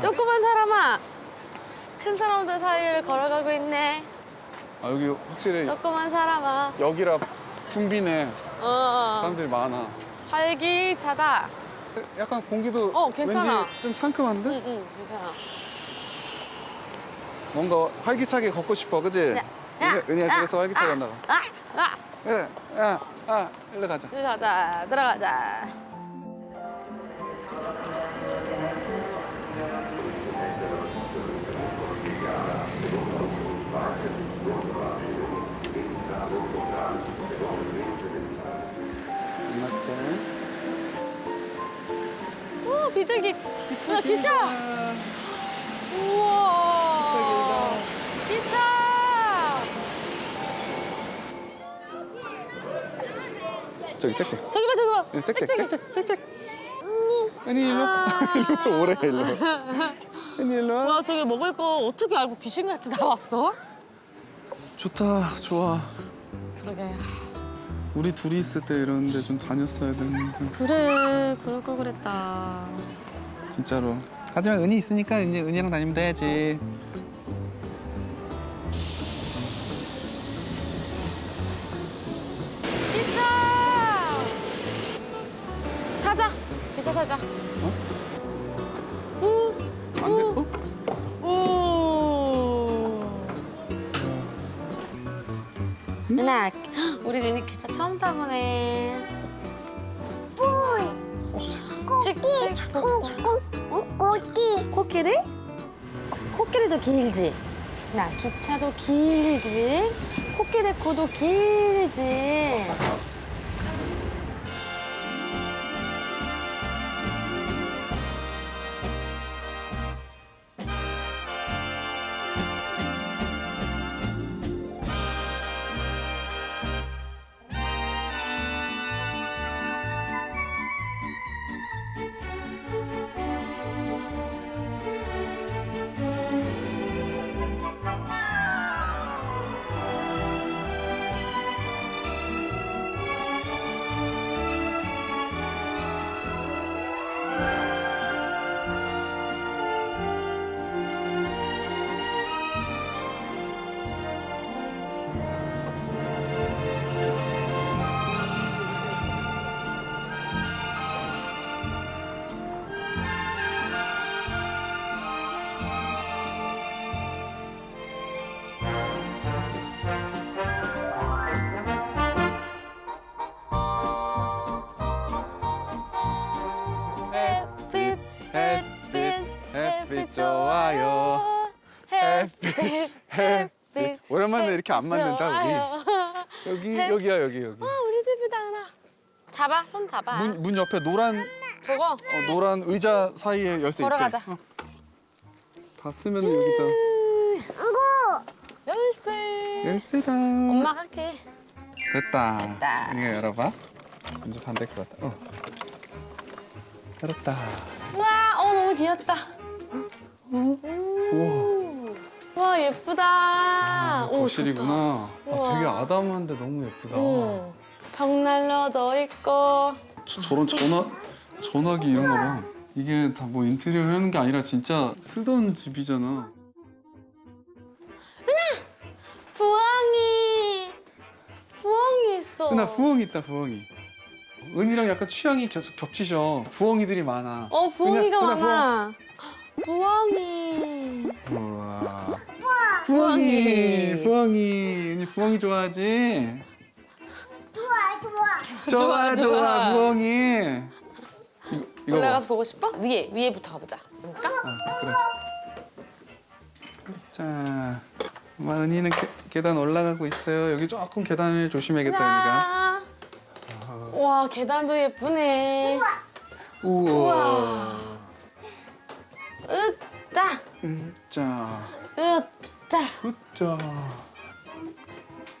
조그만 사람아. 큰 사람들 사이를 걸어가고 있네. 아, 여기 확실히 조그만 사람아. 여기라 붐비네. 어. 사람들이 많아. 활기차다. 약간 공기도 어, 괜찮아. 왠지 좀 상큼한데? 응, 응, 괜찮아. 뭔가 활기차게 걷고 싶어, 그지? 야, 야, 은희야 아, 그래서 활기차게 아, 간다고. 아, 아. 야, 야, 아, 일로 가자. 들어가자, 들어가자. 비둘기. 나 기차. 우와. 기차. 저기 짹짹. 저기 봐, 저기 봐. 예, 짹짹, 짹짹이. 짹짹, 짹짹. 은희 일로. 아. 일로 오래 일로. 은희 일로 와. 와, 저기 먹을 거 어떻게 알고 귀신같이 나왔어? 좋다, 좋아. 그러게. 우리 둘이 있을 때 이런 데 좀 다녔어야 되는데. 그래, 그럴 걸 그랬다. 진짜로. 하지만 은희 있으니까 이제 은희랑 다니면 돼야지. 은하, 우리 은희 기차 처음 타보네. 찍찍 꼬끼 코끼리? 코끼리도 길지. 나 기차도 길지. 코끼리 코도 길지. 햇빛, 좋아요. 햇빛, 햇빛. 오랜만에 이렇게 안 맞는다, 우리. 여기, 해- 여기야, 여기, 여기. 아, 우리 집이다, 은하. 잡아, 손 잡아. 문, 문 옆에 노란, 저거. 어, 노란 의자 사이에 열쇠 있대. 걸어가자. 어. 다 쓰면 여기다. 열쇠. 열쇠다. 엄마가 할게. 됐다. 됐다. 이거 열어봐. 이제 반대 거 같다. 어. 열었다. 와, 어, 너무 귀엽다. 우와. 와, 예쁘다. 오, 거실이구나. 아, 우와. 되게 아담한데 너무 예쁘다. 응. 벽난로 넣어 있고. 저, 저런 전화 전화기 이런 거 봐. 이게 다 뭐 인테리어 하는 게 아니라 진짜 쓰던 집이잖아. 부엉이. 부엉이 있어. 은하 부엉이 있다 부엉이. 은이랑 약간 취향이 계속 겹치셔. 부엉이들이 많아. 어, 부엉이가 은하, 은하, 많아. 부엉이. 우와. 부엉이. 부엉이. 은이 부엉이 좋아하지? 좋아 좋아 좋아 좋아, 좋아, 좋아. 부엉이. 이거, 이거 봐. 올라가서 보고 싶어? 위에, 위에부터 가보자. 그러니까? 어, 그래. 자, 엄마 은희는 계, 계단 올라가고 있어요. 여기 조금 계단을 조심해야겠다, 은희가. 자. 와, 계단도 예쁘네. 우와. 으짜, 음, 자, 으짜. 굿자.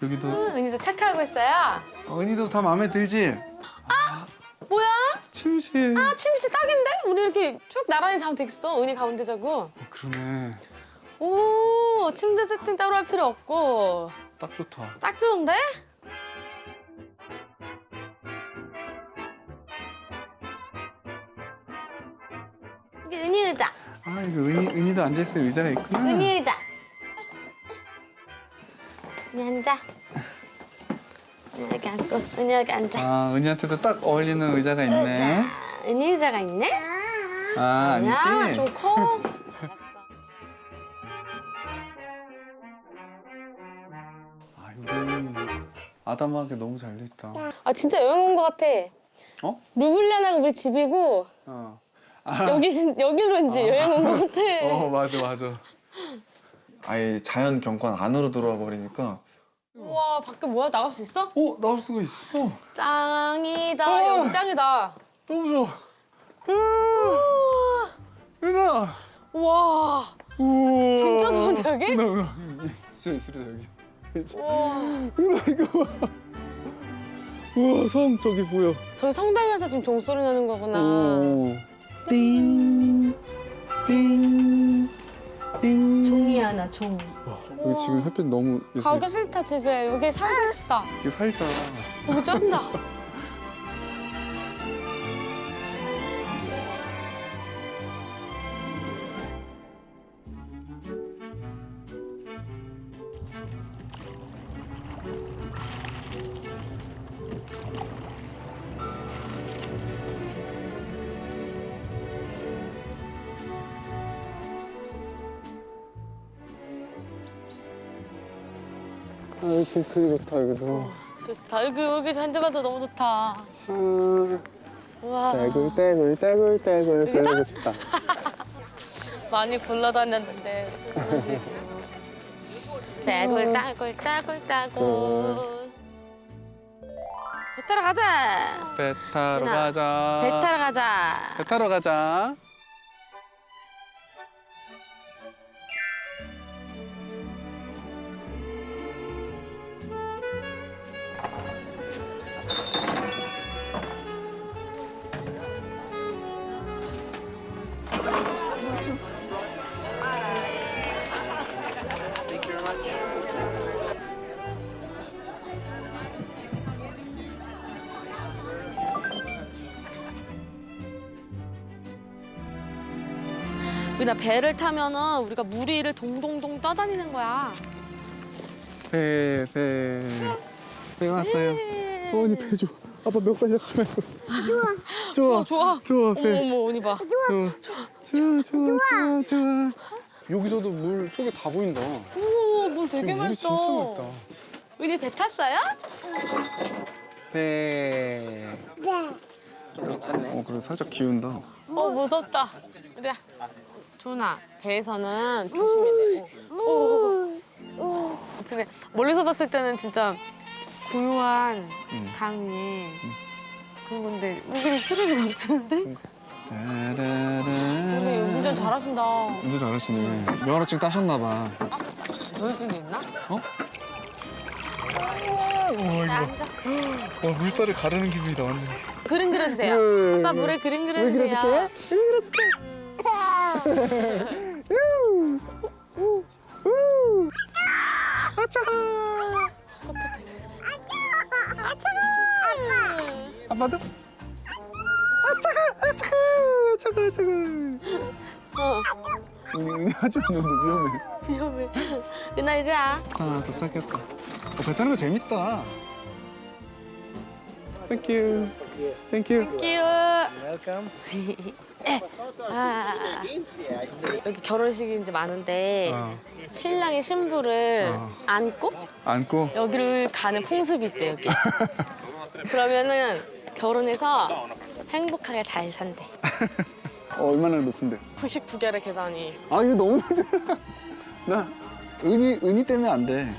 여기도 음, 은희도 체크하고 있어요. 어, 은희도 다 마음에 들지? 뭐야? 침실. 아, 침실 딱인데? 우리 이렇게 쭉 나란히 자면 되겠어. 은희 가운데 자고. 어, 그러네. 오, 침대 세팅 따로 할 필요 없고. 딱 좋다. 딱 좋은데? 이게 은희 의자. 아 이거 은희 은희도 앉아 있을 의자가 있구나. 은희 의자. 은희 앉아. 은희 여기 앉고 은희 여기 앉아. 아 은희한테도 딱 어울리는 의자가 있네. 은희 의자가 있네? 아 야, 아니지? 좀 커. 아 여기 아담하게 너무 잘돼 있다. 아 진짜 여행 온 것 같아. 어? 루블리아나가 우리 집이고 어. 여기 진- 여기로 이제 여행 온 것 같아. 어 맞아 맞아. 아예 자연 경관 안으로 들어와 버리니까 우와 밖에 뭐야 나갈 수 있어? 어 나올 수가 있어. 짱이다. 어. 여기 짱이다. 너무 좋아. 아, 은하. 우와. 우와. 진짜 좋은데, 여기? 은하 이게 진짜 예술이다 여기. 우와. 은하 이거 봐. 우와 섬 저기 보여. 저희 성당에서 지금 종소리 나는 거구나. 오. 띵. 띵. 띵. 종이야 나 종. 와, 여기 지금 햇빛 너무. 가기 싫다 집에. 여기 살고 싶다. 이게 살자. 여기 쩐다. 아, 여기 길들이 좋다 여기도. 좋다. 여기 여기 앉아봐도 너무 좋다. 아, 우와. 떼굴 떼굴 떼굴 떼굴 여기다? 그러고 싶다. 많이 굴러다녔는데 술 마시고. 따굴 따굴 따굴 따굴. 배 타러 가자. 배 타러 가자. 배 타러 가자. 배 타러 가자. 우리나 배를 타면은 우리가 물 위를 동동동 떠다니는 거야. 배, 배. 배 왔어요. 네. 어, 언니 배 줘. 아빠 멱살 잡지 말고. 좋아. 좋아 좋아. 좋아, 어머 배. 어머 언니 봐. 좋아. 좋아, 좋아, 좋아, 좋아. 여기서도 물 속에 다 보인다. 오, 물 되게 물이 맑다. 진짜 맑다. 은희 배 탔어요? 배. 네. 어, 그래 살짝 기운다. 어 무섭다. 우리야. 조나 배에서는 조심해야 돼. 오. 오. 진짜 멀리서 봤을 때는 진짜 고요한 응. 강이 그런 건데 여기는 스릴이 넘치는데? 우리 운전 잘하신다. 운전 잘하시네. 면허증 따셨나 봐. 우울증이 있나? 어? 오, 자, 앉아. 와, 물살을 가르는 기분이다, 완전. 그림 그려주세요. 네, 아빠 네. 물에 그림 물 그려주세요. 그려줄게. 우! 우! 아, 차가. 깜짝 있어야지. 아 차가. 아빠도? 아, 차가. 아, 차가. 차가, 차가. 어, 은희 하지 마, 너 위험해. 위험해. 은하 이리 와. 아, 도착했다. 어, 배 타는 거 재밌다. 땡큐. 땡큐. 끼우. Welcome. 아, 여기 결혼식이 이제 많은데 어, 신랑이 신부를 어. 안고 안고. 여기를 가는 풍습이 있대 여기. 그러면은 결혼해서 행복하게 잘 산대. 어, 얼마나 높은데? 99개의 계단이. 아, 이거 너무 힘들어. 나 은희, 은희 때문에 안 돼.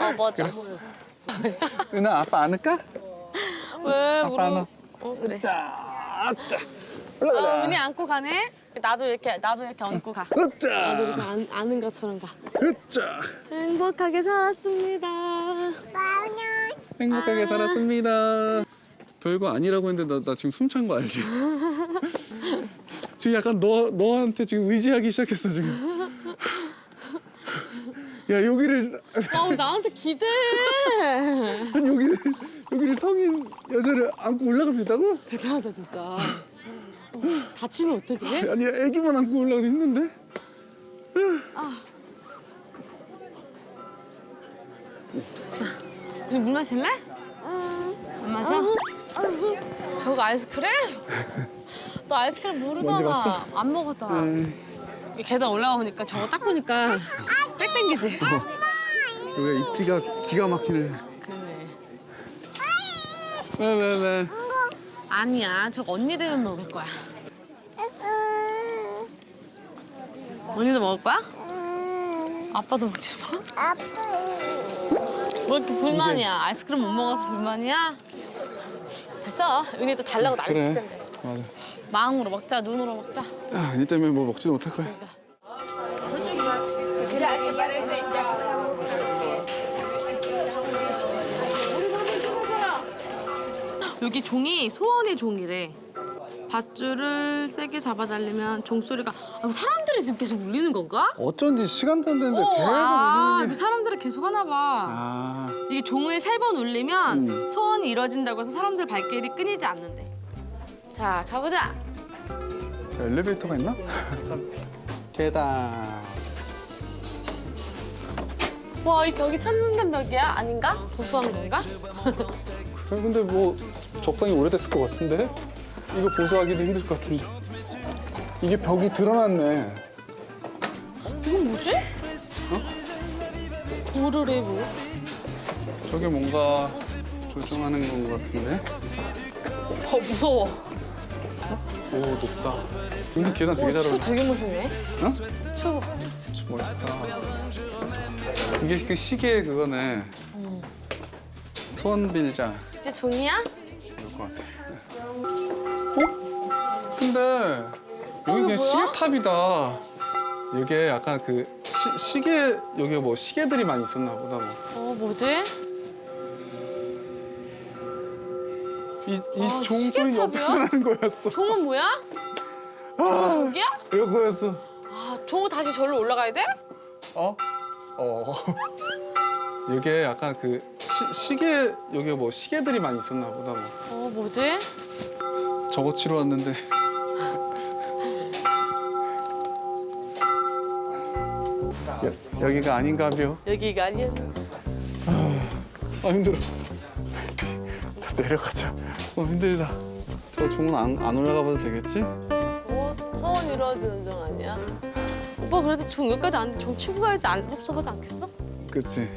어 맞아. 은하 아빠 안을까? 왜 아빠 안아. 우리? 어 그래. 자, 자. 아, 올라가자. 은희 안고 가네. 나도 이렇게 나도 이렇게 얹고 가. 으짜! 나도 이렇게 안, 아는 것처럼 가. 으짜! 행복하게 살았습니다. 행복하게 살았습니다. 별거 아니라고 했는데 나, 나 지금 숨 찬 거 알지? 지금 약간 너 너한테 지금 의지하기 시작했어 지금. 야 여기를 어 나한테. 아니 여기를 여기를 성인 여자를 안고 올라갈 수 있다고? 대단하다 진짜. 어, 다치면 어떡해? 아니 애기만 안고 올라가기 힘든데? 우리 물 마실래? 안 마셔? 저거 아이스크림? 너 아이스크림 모르잖아. 안 먹었잖아. 이 계단 올라오니까 저거 딱 보니까 땡 땡기지. 여기 입지가 기가 막히네. 그래. 왜 왜 왜? 아니야. 저거 언니 되면 먹을 거야. 언니도 먹을 거야? 아빠도 먹지 마. 아빠. 뭐 이렇게 불만이야? 아이스크림 못 먹어서 불만이야? 됐어. 은희도 달라고 난리 칠 그래. 텐데. 맞아. 마음으로 먹자, 눈으로 먹자. 아, 이 때문에 뭐 먹지도 못할 거야. 여기 종이 소원의 종이래. 밧줄을 세게 잡아달리면 종소리가 아, 사람들이 지금 계속 울리는 건가? 어쩐지 시간도 안 되는데 계속 아, 울리는 이거 게. 사람들이 계속 하나 봐. 아, 이게 종을 세 번 울리면 음. 소원이 이뤄진다고 해서 사람들 발길이 끊이지 않는데. 자, 가보자. 엘리베이터가 있나? 계단. 와, 이 벽이 천년된 벽이야? 아닌가? 보수한 건가? 그래 근데 뭐 적당히 오래됐을 것 같은데? 이거 보수하기도 힘들 것 같은데. 이게 벽이 드러났네. 이건 뭐지? 도르래 뭐? 저게 뭔가 조종하는 것 같은데? 어, 무서워. 오 높다. 근데 계단 되게 오, 잘추 어울려. 되게 멋있네. 어? 추. 멋있다. 이게 그 시계 그거네. 소원 빌자. 이제 종이야? 이럴 것 같아. 어? 근데 여기 그냥? 시계탑이다. 이게 약간 그 시, 시계 여기 뭐 시계들이 많이 있었나 보다 뭐. 어, 뭐지? 이, 이 아, 종소리 시계탑이야? 옆에서 나는 거였어. 종은 뭐야? 아, 저기야? 이거였어. 아, 종은 다시 절로 올라가야 돼? 어? 어. 이게 약간 그 시, 시계 여기 뭐 시계들이 많이 있었나 보다 뭐. 어, 뭐지? 저거 치러 왔는데. 여, 여기가 아닌가벼. 여기가 아니야. 아 힘들어. 다 내려가자. 어 힘들다. 저 종은 안, 안 올라가 봐도 되겠지? 어, 소원 이루어지는 종 아니야? 오빠 그래도 종 여기까지 안, 종 치고 가야지 안 섭섭하지 않겠어? 그치.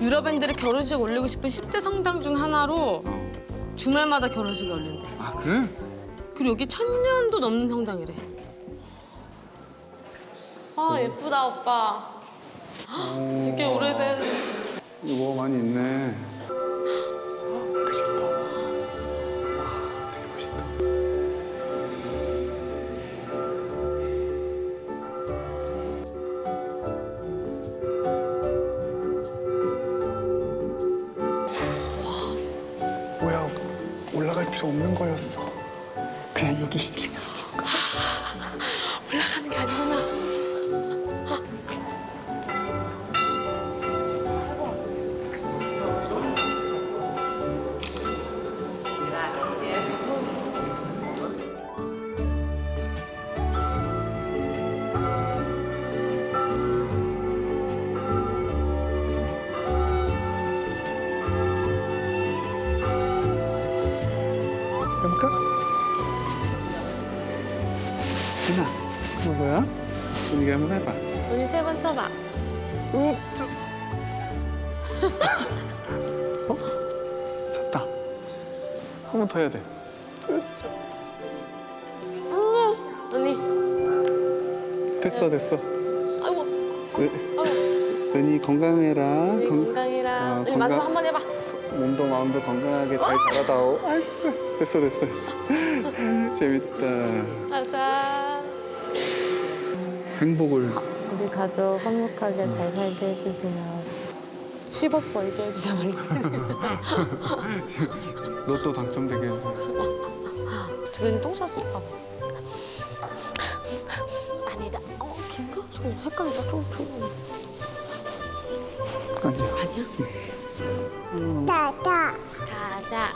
유럽인들이 결혼식 올리고 싶은 10대 성당 중 하나로 어. 주말마다 결혼식이 열린대. 아 그래? 그리고 여기 천 년도 넘는 성당이래. 아 예쁘다 오빠. 이렇게 오래된 이거 뭐가 많이 있네. 되게. 뭐야 올라갈 필요 없는 거였어. 그냥 여기 찍어. 우리가 한번 해봐. 언니 세번 쳐봐. 으짜. 어? 찼다. 한 번 더 해야 돼. 으짜. 언니. 됐어, 됐어. 아이고. 으, 아이고. 은희 건강해라. 우리 건- 건강이라. 어, 언니 건강- 마지막 한번 해봐. 몸도 마음도 건강하게 잘 자라다오. 아이고, 됐어 됐어. 됐어. 재밌다. 가자. 행복을 우리 가족 화목하게 잘 살게 해주세요. 10억 벌게 해주자 말이야. 로또 당첨되게 해주세요. 저기 똥 쌌어. 아니다. 어, 긴가? 저거 헷갈리다. 좀, 좀. 아니야. 아니야? 따따. 가자.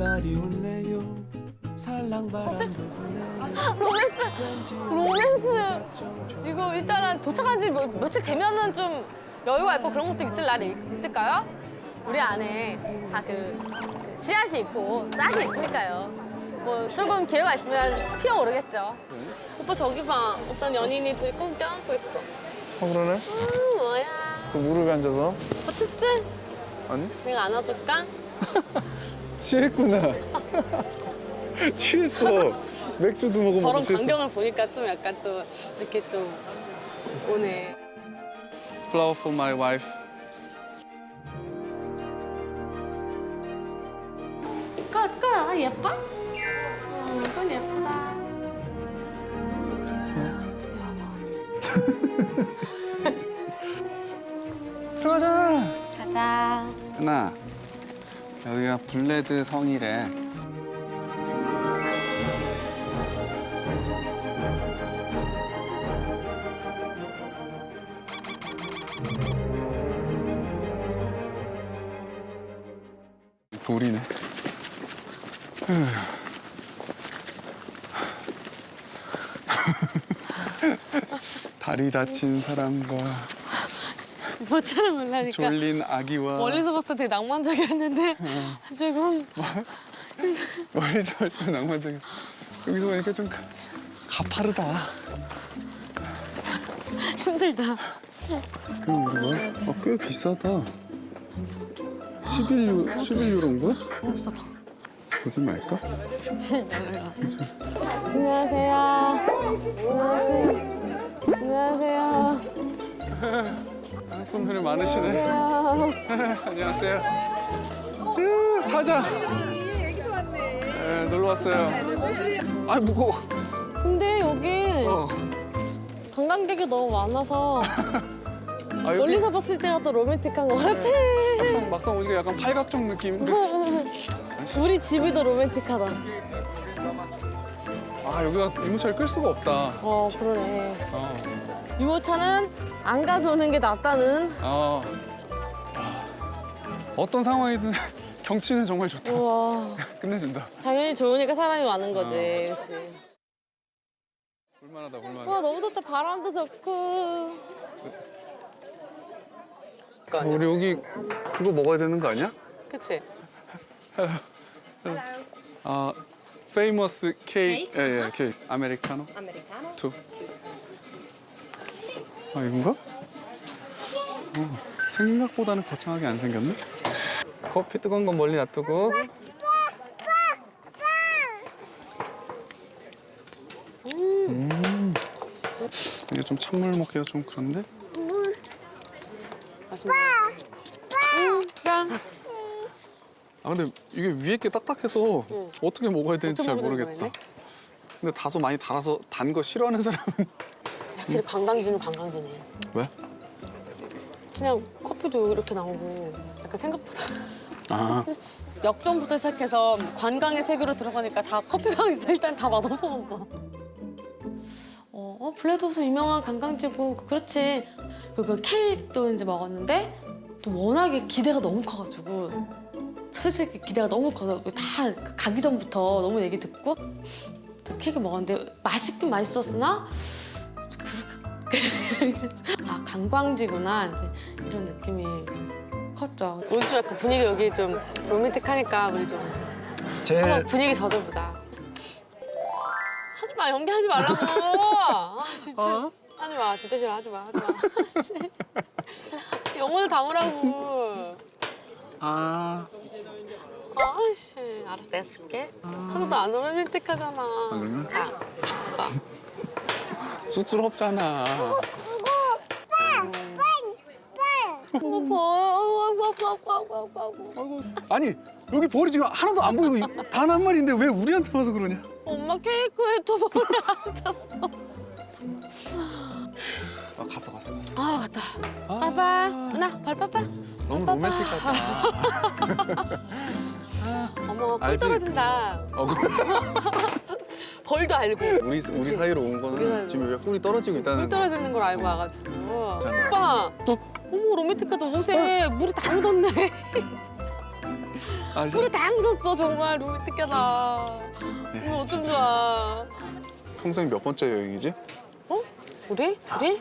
햇살이 웃네요 살랑바람도 부네요 로맨스. 지금 일단은 도착한 지 뭐, 며칠 되면은 좀 여유가 있고 그런 것도 있을 날이 있을까요? 우리 안에 다그 씨앗이 있고 싹이 있으니까요. 뭐 조금 기회가 있으면 피어오르겠죠. 오빠 저기 봐. 어떤 연인이 둘이 꼭 껴안고 있어. 어 그러네. 음, 뭐야. 그 무릎에 앉아서. 오빠 춥지? 아니? 내가 안아줄까? 취했구나. 취했어. 맥주도 먹으면 저런 취했어. 광경을 보니까 좀 약간 또 이렇게 또 오네. Flower for my wife. 끝, 끝. 예뻐? 음, 이건 예쁘다. 들어가자. 가자. 하나. 여기가 블레드 성이래. 돌이네. 다리 다친 사람과 뭐처럼 몰라니까. 졸린 아기와 멀리서 봤을 때 되게 낭만적이었는데 조금 멀리서 할때 낭만적이 여기서 보니까 좀 가- 가파르다. 힘들다. 그럼 우리가 어, 꽤 비싸다. 11유 11유로인가? 너무 비싸다. 거짓말일까? 안녕하세요. 안녕하세요. 안녕하세요. 분들이 많으시네. 안녕하세요. 으, 타자. 네, 놀러 왔어요. 아 무거워. 근데 여기 어. 관광객이 너무 많아서 아 여기 멀리서 봤을 때가 더 로맨틱한 것 같아. 막상 막상 오니까 약간 팔각정 느낌인데. 우리 집이 더 로맨틱하다. 아 여기가 유모차를 끌 수가 없다. 어, 그러네. 어. 유모차는 안 가져오는 게 낫다는. 어. 아, 어떤 상황이든 경치는 정말 좋다. 우와. 끝내준다. 당연히 좋으니까 사람이 많은 거지. 그치? 볼만하다 볼만해. 와, 너무 좋다. 바람도 좋고. 자, 우리 여기 그거 먹어야 되는 거 아니야? 그치? 아, famous cake. 예, 예, 케이크. 아메리카노. Americano. 투. 아, 이건가? 어, 생각보다는 거창하게 안 생겼네. 커피 뜨거운 건 멀리 놔두고. 음. 이게 좀 찬물 먹기가 좀 그런데? 아 근데 이게 위에 게 딱딱해서 어떻게 먹어야 되는지 잘 모르겠다. 근데 다소 많이 달아서 단 거 싫어하는 사람은 확실히 관광지는 관광지네. 왜? 그냥 커피도 이렇게 나오고 약간 생각보다 아 역전부터 시작해서 관광의 세계로 들어가니까 다 커피가 일단 다 맛없어졌어. 어, 어 블레도스 유명한 관광지고 그렇지. 그리고 그 케이크도 이제 먹었는데 또 워낙에 기대가 너무 커가지고 솔직히 기대가 너무 커서 다 가기 전부터 너무 얘기 듣고 또 케이크 먹었는데 맛있긴 맛있었으나 아 관광지구나 이제 이런 느낌이 컸죠. 오늘 좀 약간 분위기 여기 좀 로맨틱하니까 우리 좀 한번 제일 분위기 젖어보자. 하지 마 연기하지 말라고. 아 진짜 어? 하지 마 진짜 싫어 하지 마 하지 마. 씨. 영혼을 담으라고. 아 아씨 알았어 내가 줄게. 하나도 안 로맨틱하잖아. 그러면 자 쑥스럽잖아. 아이고 아니 여기 벌이 지금 하나도 안 보이고 단 한 마리인데 왜 우리한테 와서 그러냐? 엄마 케이크에 또 머리 앉았어. 아 갔어 갔어 갔어. 아 갔다. 아. 빠빠 하나 발 빠빠. 너무 로맨틱 같다. 어머 꿀? 떨어진다. 어, 벌도 알고. 우리 우리 사이로 온 거는. 지금 왜 꿀이 떨어지고 있다는 꿀 거. 떨어지는 걸 알고 와가지고. 오빠. 또? 어머 로맨틱하다 옷에 물이 다 묻었네. 아, 물이 다 묻었어 정말 로맨틱하다. 네, 이거 어쩜 좋아. 평생 몇 번째 여행이지? 어? 우리? 둘이?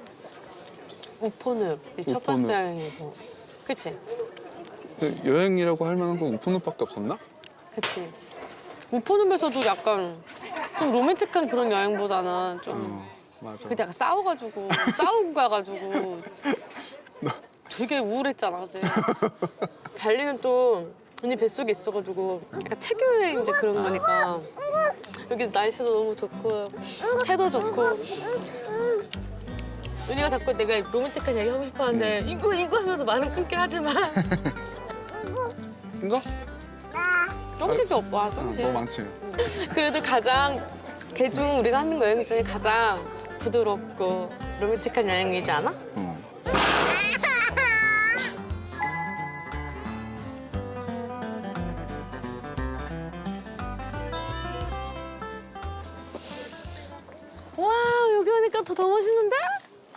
우포늪 이첫 우포늪. 번째 여행이고. 그치? 근데 여행이라고 할 만한 건 우푸늪밖에 없었나? 그치. 우포늪에서도 약간 좀 로맨틱한 그런 여행보다는 좀 어, 맞아. 그때 약간 싸워가지고 싸우고 가가지고 되게 우울했잖아 그치? 발리는 또 언니 뱃속에 있어가지고 약간 태교 여행 이제 그런 거니까 여기 날씨도 너무 좋고 해도 좋고 은희가 자꾸 내가 로맨틱한 얘기 하고 싶어 하는데 이거 이거 하면서 말은 끊긴 하지만 이거? 조금씩 좀 와, 어, 조금씩 너무 많지. 그래도 가장 개중 우리가 하는 거 여행 중에 가장 부드럽고 로맨틱한 여행이지 않아? 어. 더, 더 멋있는데?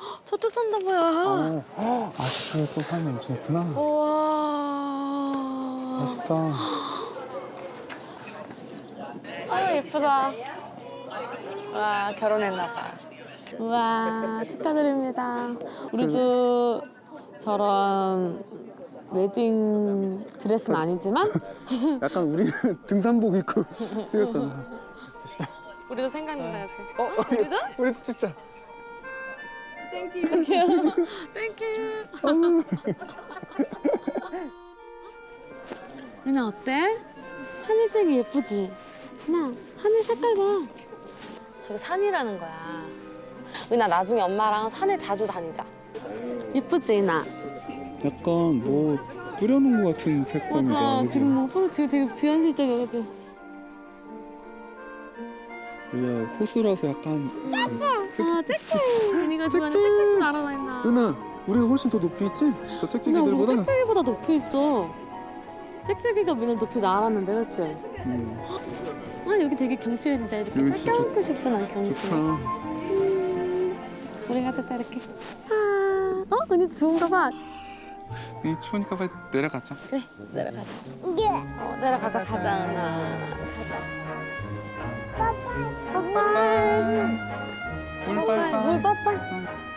헉, 저쪽 산다 보여. 어, 아, 저쪽에 또 사람이 엄청 있구나. 우와. 멋있다. 아유 예쁘다. 와 결혼했나 봐. 우와 축하드립니다. 우리도 저런 웨딩 드레스는 아니지만 약간 우리는 등산복 입고 찍었잖아. 우리도 생각난다 그지? 어, 우리도? 우리도 찍자. 땡큐 땡큐 땡큐 은아 어때? 하늘색이 예쁘지? 은아 하늘 색깔 봐 저기 산이라는 거야 은아 나중에 엄마랑 산에 자주 다니자 예쁘지 은아? 약간 뭐 뿌려놓은 것 같은 색감이다. 맞아? 지금 뭐 프로 지금 되게 비현실적이야 그지? 우리가 호수라서 약간. 아 짹짹 은이가 좋아하는 짹짹도 날아다닌다 은아, 우리가 훨씬 더 높이 있지? 저 우리 짹짹이들보다는. 짹짹이보다 높이 있어 짹짹이가 맨날 높이 날았는데 그치? 음, 아 여기 되게 경치가 진짜 이렇게 여기 진짜 껴안고 싶은 한 경치. 좋다. 우리 가자 이렇게. 아, 어 언니도 좋은가 봐. 이 추우니까 빨리 내려가자. 그래 내려가자. 어 내려가자 가자 은아. 가자. 빠빠. 물 빠빠. 물 빠빠.